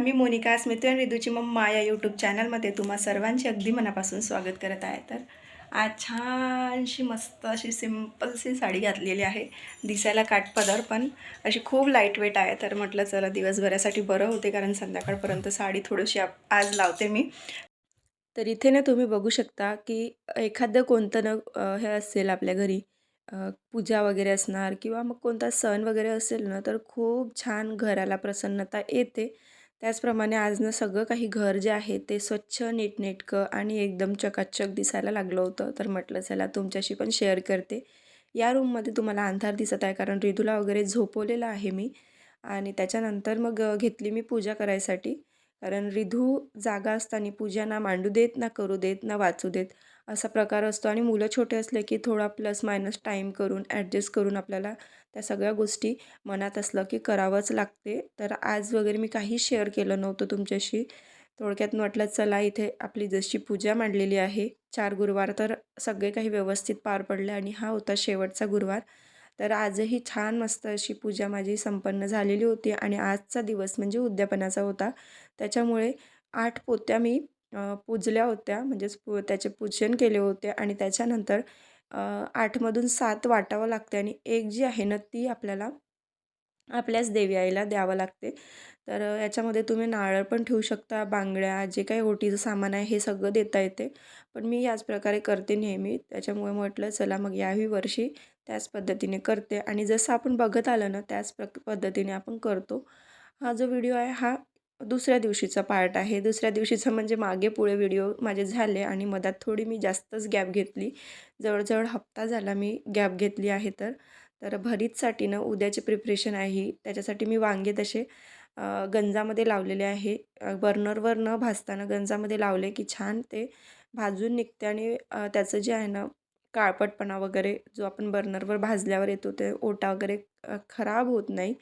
नमस्कार मी मोनिका स्मृती आणि रिदूची मम्मा या यूट्यूब चॅनलमध्ये तुम्हा सर्वांचे अगदी मनापासून स्वागत करत आहे. तर आज छानशी मस्त अशी सिम्पलशी साडी घातलेली आहे. दिसायला काटपदर पण अशी खूप लाइट वेट आहे. तर म्हटलं चला दिवसभरासाठी बरं होते कारण संध्याकाळपर्यंत साडी थोडीशी आज लावते मी. तर इथे ना तुम्ही बघू शकता की एखादं कोणतं न हे असेल आपल्या घरी पूजा वगैरे असणार किंवा मग कोणता सण वगैरे असेल ना तर खूप छान घराला प्रसन्नता येते. त्याचप्रमाणे आजनं सगळं काही घर जे आहे ते स्वच्छ नीटनेटकं आणि एकदम चकाचक दिसायला लागलं होतं. तर म्हटलं चला तुमच्याशी पण शेअर करते. या रूममध्ये तुम्हाला अंधार दिसत आहे कारण रिधूला वगैरे झोपवलेलं आहे मी. आणि त्याच्यानंतर मग घेतली मी पूजा करायसाठी. कारण रिधू जागा असताना पूजा ना मांडू देत ना करू देत ना वाचू देत. असा प्रकार असतो. आणि मुलं छोटे असले की थोडा प्लस मायनस टाईम करून ॲडजस्ट करून आपल्याला त्या सगळ्या गोष्टी मनात असलं की करावंच लागते. तर आज वगैरे मी काही शेअर केलं नव्हतं तुमच्याशी. थोडक्यात म्हटलं चला इथे आपली जशी पूजा मांडलेली आहे चार गुरुवार तर सगळे काही व्यवस्थित पार पडले आणि हा होता शेवटचा गुरुवार. तर आजही छान मस्त अशी पूजा माझी संपन्न झालेली होती आणि आजचा दिवस म्हणजे उद्यापनाचा होता. त्याच्यामुळे आठ पोत्या मी पूजल्या होत्या. म्हणजेच पू त्याचे पूजन केले होते आणि त्याच्यानंतर आठमधून सात वाटावं लागते आणि एक जी आहे ना ती आपल्याला आपल्याच देवी आईला द्यावं लागते. तर याच्यामध्ये तुम्ही नारळ पण ठेवू शकता बांगड्या जे काही ओटीचं सामान आहे हे सगळं देता येते. पण मी याच प्रकारे करते नेहमी. त्याच्यामुळे म्हटलं चला मग याही वर्षी त्याच पद्धतीने करते. आणि जसं आपण बघत आलं ना त्याच प्र पद्धतीने आपण करतो. हा जो व्हिडिओ आहे हा दुसऱ्या दिवशीचा पार्ट आहे. दुसऱ्या दिवशीचा म्हणजे मागे पुढे व्हिडिओ माझे झाले आणि मधात थोडी मी जास्तच गॅप घेतली. जवळजवळ हप्ता झाला मी गॅप घेतली आहे तर. तर भरीतसाठी ना उद्याचे प्रिपरेशन आहे. त्याच्यासाठी मी वांगे तसे गंजामध्ये लावलेले आहे. बर्नरवर न भाजताना गंजामध्ये लावले की छान ते भाजून निघते आणि त्याचं जे आहे ना काळपटपणा वगैरे जो आपण बर्नरवर भाजल्यावर येतो ते ओटा वगैरे खराब होत नाही.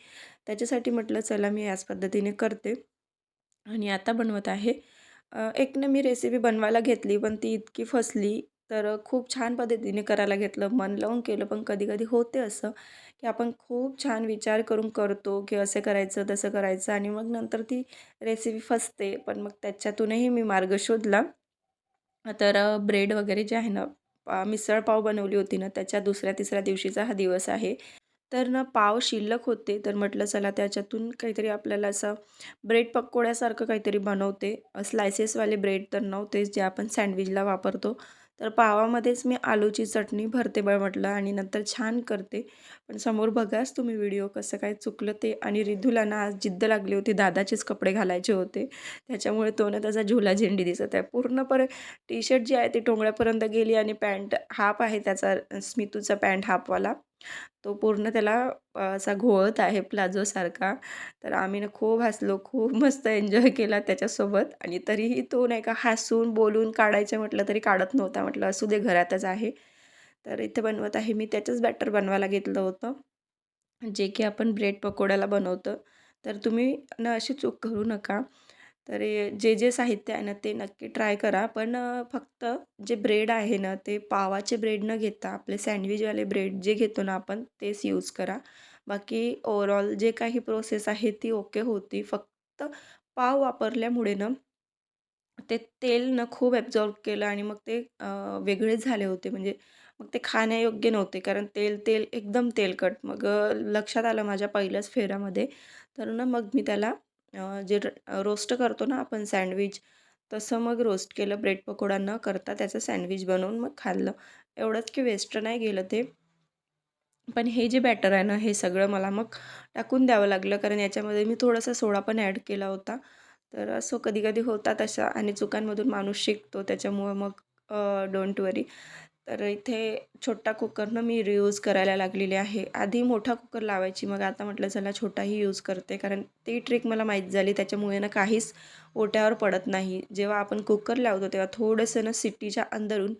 त्याच्यासाठी म्हटलं चला मी याच पद्धतीने करते. आणि आता बनवत आहे. अ, एक ना मी रेसिपी बनवायला घेतली पण ती इतकी फसली. तर खूप छान पद्धतीने करायला घेतलं. मन लावून केलं पण कधी कधी होते असं की आपण खूप छान विचार करून करतो की असं करायचं तसं करायचं. आणि मग नंतर ती रेसिपी फसते. पण मग त्याच्यातूनही मी मार्ग शोधला. तर ब्रेड वगैरे जे आहे ना पा मिसळ पाव बनवली होती ना त्याच्या दुसऱ्या तिसऱ्या दिवशीचा हा दिवस आहे. तर ना पाव शिल्लक होते. तर म्हटलं चला त्याच्यातून काहीतरी आपल्याला असं ब्रेड पकोड्यासारखं काहीतरी बनवते. स्लायसेसवाले ब्रेड तर नव्हतेच जे आपण सँडविचला वापरतो. तर पावामध्येच मी आलूची चटणी भरते बळ म्हटलं आणि नंतर छान करते. पण समोर बघाच तुम्ही व्हिडिओ कसं काय चुकलं ते. आणि रिधूला ना आज जिद्द लागली होती दादाचेच कपडे घालायचे होते. त्याच्यामुळे तो ना त्याचा झुला झेंडी दिसत आहे. पूर्णपणे टी शर्ट जी आहे ती टोंगळ्यापर्यंत गेली आणि पॅन्ट हाफ आहे त्याचा स्मितूचा पॅन्ट हाफवाला तो पूर्ण त्याला असा घोळत आहे प्लाझोसारखा तर आम्ही ना खूप हसलो खूप मस्त एन्जॉय केला त्याच्यासोबत. आणि तरीही तो नाही का हसून बोलून काढायचं म्हटलं तरी काढत नव्हता. म्हटलं असू दे घरातच आहे. तर इथे बनवत आहे. मी त्याचंच बॅटर बनवायला घेतलं होतं. जे की आपण ब्रेड पकोड्याला बनवतं. तर तुम्ही ना अशी चूक करू नका. तर हे जे जे साहित्य आहे ना ते नक्की ट्राय करा. पण फक्त जे ब्रेड आहे ना ते पावाचे ब्रेड न घेता आपले सँडविचवाले ब्रेड जे घेतो ना आपण तेच यूज करा. बाकी ओवरऑल जे काही प्रोसेस आहे ती ओके होती. फक्त पाव वापरल्यामुळे ना ते तेल न खूप ॲब्झॉर्ब केलं आणि मग ते वेगळेच झाले होते. म्हणजे मग ते खाण्यायोग्य नव्हते कारण तेल तेल एकदम तेलकट. मग लक्षात आलं माझ्या पहिल्याच फेऱ्यामध्ये. तर ना मग मी त्याला जे रोस्ट करतो ना आपण सँडविच तसं मग रोस्ट केलं ब्रेड पकोडा न करता त्याचं सँडविच बनवून मग खाल्लं. एवढंच की वेस्ट नाही गेलं ते. पण हे जे बॅटर आहे ना हे सगळं मला मग टाकून द्यावं लागलं कारण याच्यामध्ये मी थोडासा सोडा पण ॲड केला होता. तर असं कधी कधी होता तशा आणि चुकांमधून माणूस शिकतो त्याच्यामुळं मग डोंट वरी तर इथे छोटा कुकरनं मी रियूज करायला लागलेली आहे. आधी मोठा कुकर लावायची मग आता म्हटलं चला छोटाही यूज करते. कारण ती ट्रिक मला माहीत झाली त्याच्यामुळे ना काहीच ओट्यावर पडत नाही. जेव्हा आपण कुकर लावतो तेव्हा थोडंसं ना सिटीच्या अंदरून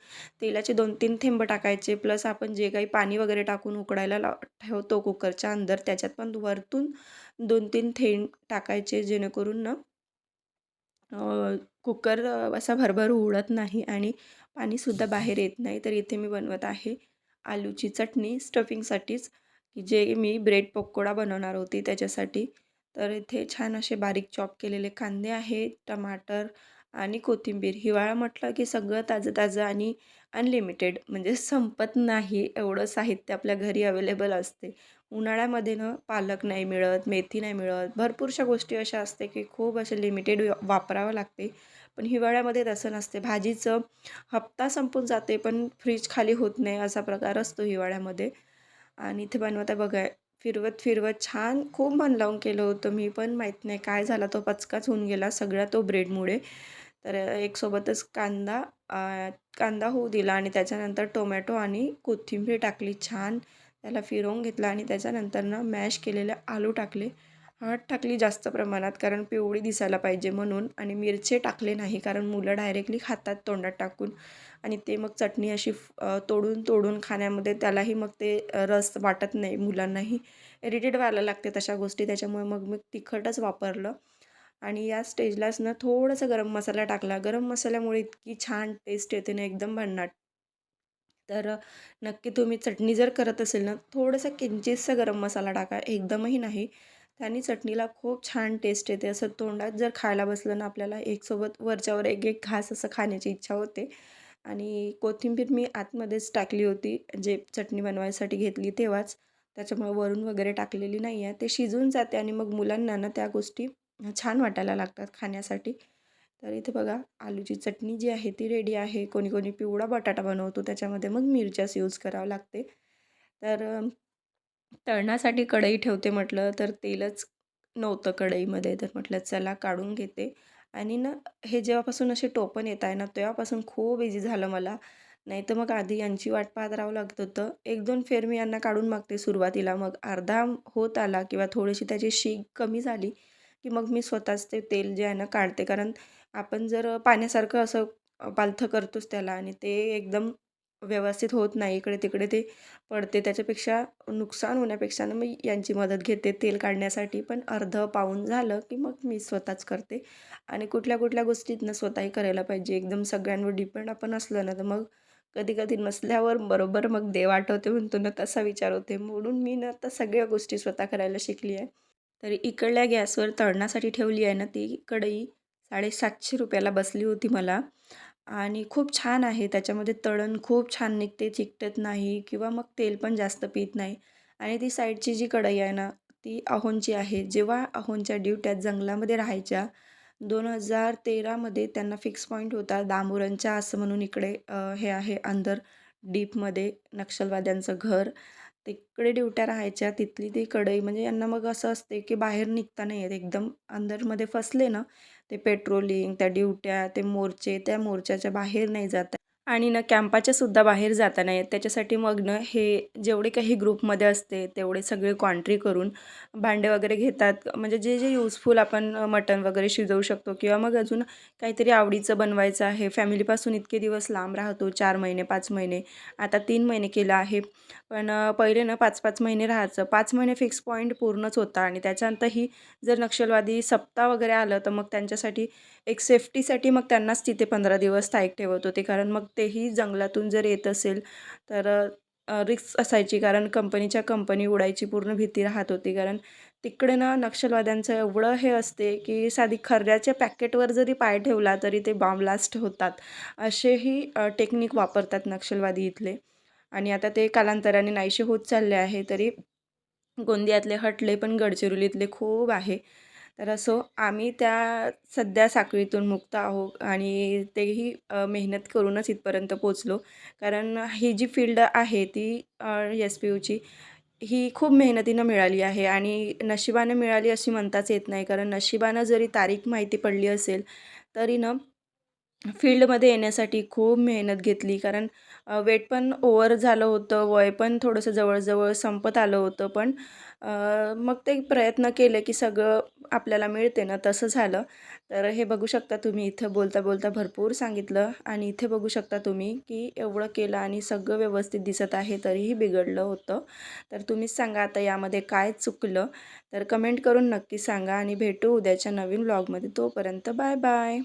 तेलाचे दोन तीन थेंब टाकायचे. प्लस आपण जे काही पाणी वगैरे टाकून उकडायला लाव ठेवतो कुकरच्या अंदर त्याच्यात पण वरतून दोन तीन थेंब टाकायचे जेणेकरून ना कुकर असा भरभर उडत नाही आणि पाणीसुद्धा बाहेर येत नाही. तर इथे मी बनवत आहे आलूची चटणी स्टफिंगसाठीच की जे मी ब्रेड पकोडा बनवणार होती त्याच्यासाठी. तर इथे छान असे बारीक चॉप केलेले कांदे आहेत टमाटर आणि कोथिंबीर हिवाळा म्हटलं की सगळं ताजं ताजं आणि अनलिमिटेड म्हणजे संपत नाही. एवढं साहित्य आपल्या घरी अवेलेबल असते. उन्हाळ्यामध्ये ना पालक नाही मिळत मेथी नाही मिळत. भरपूरशा गोष्टी अशा असते की खूप असे लिमिटेड वापरावं लागते. पण हिवाळ्यामध्ये तसं नसते. भाजीचं हप्ता संपून जाते पण फ्रीज खाली होत नाही असा प्रकार असतो हिवाळ्यामध्ये. आणि इथे बनवता बघाय फिरवत फिरवत छान खूप मन लावून केलं होतं मी पण माहीत नाही काय झाला. तो पचकाच होऊन गेला सगळा तो ब्रेडमुळे. तर एकसोबतच कांदा कांदा होऊ दिला आणि त्याच्यानंतर टोमॅटो आणि कोथिंबीर टाकली छान. त्याला फिरवून घेतला आणि त्याच्यानंतर ना मॅश केलेले आलू टाकले. हळद टाकली जास्त प्रमाणात कारण पिवळी दिसायला पाहिजे म्हणून आणि मिरचे टाकले नाही कारण मुलं डायरेक्टली खातात तोंडात टाकून. आणि ते मग चटणी अशी तोडून तोडून खाण्यामध्ये त्यालाही मग ते रस वाटत नाही मुलांनाही. इरिटेट व्हायला लागते तशा गोष्टी त्याच्यामुळे मग मी तिखटच वापरलं. आणि या स्टेजलाच ना थोडंसं गरम मसाला टाकला. गरम मसाल्यामुळे इतकी छान टेस्ट येते ना एकदम भन्नाट. तर नक्की तुम्ही चटणी जर करत असेल ना थोडंसं किंचितसा गरम मसाला टाका. एकदमही नाही. त्यांनी चटणीला खूप छान टेस्ट येते. असं तोंडात जर खायला बसलं ना आपल्याला एकसोबत वरच्यावर एक एक घास असं खाण्याची इच्छा होते. आणि कोथिंबीर मी आतमध्येच टाकली होती जे चटणी बनवायसाठी घेतली तेव्हाच. त्याच्यामुळे वरून वगैरे टाकलेली नाही आहे. ते शिजून जाते आणि मग मुलांना ना त्या गोष्टी छान वाटायला लागतात खाण्यासाठी. तर इथे बघा आलूची चटणी जी आहे ती रेडी आहे. कोणी कोणी पिवळा बटाटा बनवतो त्याच्यामध्ये मग मिरच्याच यूज करावं लागते. तर तळण्यासाठी कढई ठेवते म्हटलं तर तेलच नव्हतं कढईमध्ये तर म्हटलं चला काढून घेते. आणि ना हे जेव्हापासून असे टोपण येत आहे ना तेव्हापासून खूप इझी झालं मला. नाही तर मग आधी यांची वाट पाहत राहावं लागत होतं. एक दोन फेर मी यांना काढून मागते सुरुवातीला. मग अर्धा होत आला किंवा थोडीशी त्याची शीक कमी झाली की मग मी स्वतःच ते तेल जे आहे ना काढते. कारण आपण जर पाण्यासारखं असं पालथं करतोच त्याला आणि ते एकदम व्यवस्थित होत नाही इकडे तिकडे ते पडते. त्याच्यापेक्षा नुकसान होण्यापेक्षा ना मी यांची मदत घेते तेल काढण्यासाठी. पण अर्धं पाऊन झालं की मग मी स्वतःच करते. आणि कुठल्या कुठल्या गोष्टीतनं स्वतःही करायला पाहिजे. एकदम सगळ्यांवर डिपेंड आपण असलं ना तर मग कधी कधी नसल्यावर बरोबर मग देव आठवते म्हणतो ना तसा विचार होते. म्हणून मी ना आता सगळ्या गोष्टी स्वतः करायला शिकली आहे. तरी इकडल्या गॅसवर तळण्यासाठी ठेवली आहे ना ती कढई साडेसातशे रुपयाला बसली होती मला. आणि खूप छान आहे. त्याच्यामध्ये तळण खूप छान निघते चिकटत नाही किंवा मग तेल पण जास्त पित नाही. आणि ती साईडची जी कढई आहे ना ती अहोंची आहे. जेव्हा अहोनच्या ड्युट्यात जंगलामध्ये राहायच्या दोन हजार तेरामध्ये त्यांना फिक्स पॉईंट होता. दामोरांच्या असं म्हणून इकडे हे आहे अंदर डीपमध्ये नक्षलवाद्यांचं घर. तिकडे ड्युट्या राहायच्या. तिथली ती कढई म्हणजे यांना मग असं असते की बाहेर निघता नाही येत. एकदम अंदरमध्ये फसले ना ते पेट्रोलिंग त्या ड्युट्या ते मोर्चे त्या मोर्चाच्या बाहेर नाही जात आणि ना कॅम्पाच्या सुद्धा बाहेर जाता नाही त्याच्यासाठी मग न हे जेवढे काही ग्रुपमध्ये असते तेवढे सगळे कॉन्ट्री करून भांडे वगैरे घेतात. म्हणजे जे जे यूजफुल आपण मटण वगैरे शिजवू शकतो किंवा मग अजून काहीतरी आवडीचं बनवायचं आहे. फॅमिलीपासून इतके दिवस लांब राहतो चार महिने पाच महिने. आता तीन महिने केलं आहे. पण पहिले ना पाच पाच महिने राहायचं. पाच महिने फिक्स पॉईंट पूर्णच होता आणि त्याच्यानंतरही जर नक्षलवादी सप्ताह वगैरे आलं तर मग त्यांच्यासाठी एक सेफ्टीसाठी मग त्यांनाच तिथे पंधरा दिवस स्थायिक ठेवत होते कारण मग तेही जंगलातून जर येत असेल तर रिक्स असायची. कारण कंपनीच्या कंपनी उडायची पूर्ण भीती राहत होती. कारण तिकडे ना नक्षलवाद्यांचं एवढं हे असते की साधी खर्याच्या पॅकेटवर जरी पाय ठेवला तरी ते बॉम्ब ब्लास्ट होतात. असेही टेक्निक वापरतात नक्षलवादी इथले. आणि आता ते कालांतराने नाहीसे होत चालले आहे तरी गोंदियातले हटले पण गडचिरोलीतले खूप आहे. तर असो आम्ही त्या सध्या साखळीतून मुक्त आहो आणि तेही मेहनत करूनच इथपर्यंत पोचलो कारण ही जी फील्ड आहे ती एस पी यूची ही खूप मेहनतीनं मिळाली आहे आणि नशिबानं मिळाली अशी म्हणताच येत नाही. कारण नशिबानं जरी तारीख माहिती पडली असेल तरी न फील्डमध्ये येण्यासाठी खूप मेहनत घेतली. कारण वेट पण ओवर झालं होतं वय पण थोडंसं जवळजवळ संपत आलं होतं. पण मग ते प्रयत्न केले की सगळं आपल्याला मिळते ना तसं झालं. तर हे बघू शकता तुम्ही इथं बोलता बोलता भरपूर सांगितलं आणि इथे बघू शकता तुम्ही की एवढं केलं आणि सगळं व्यवस्थित दिसत आहे तरीही बिघडलं होतं. तर तुम्हीच सांगा आता यामध्ये काय चुकलं. तर कमेंट करून नक्की सांगा आणि भेटू उद्याच्या नवीन ब्लॉगमध्ये तोपर्यंत बाय बाय.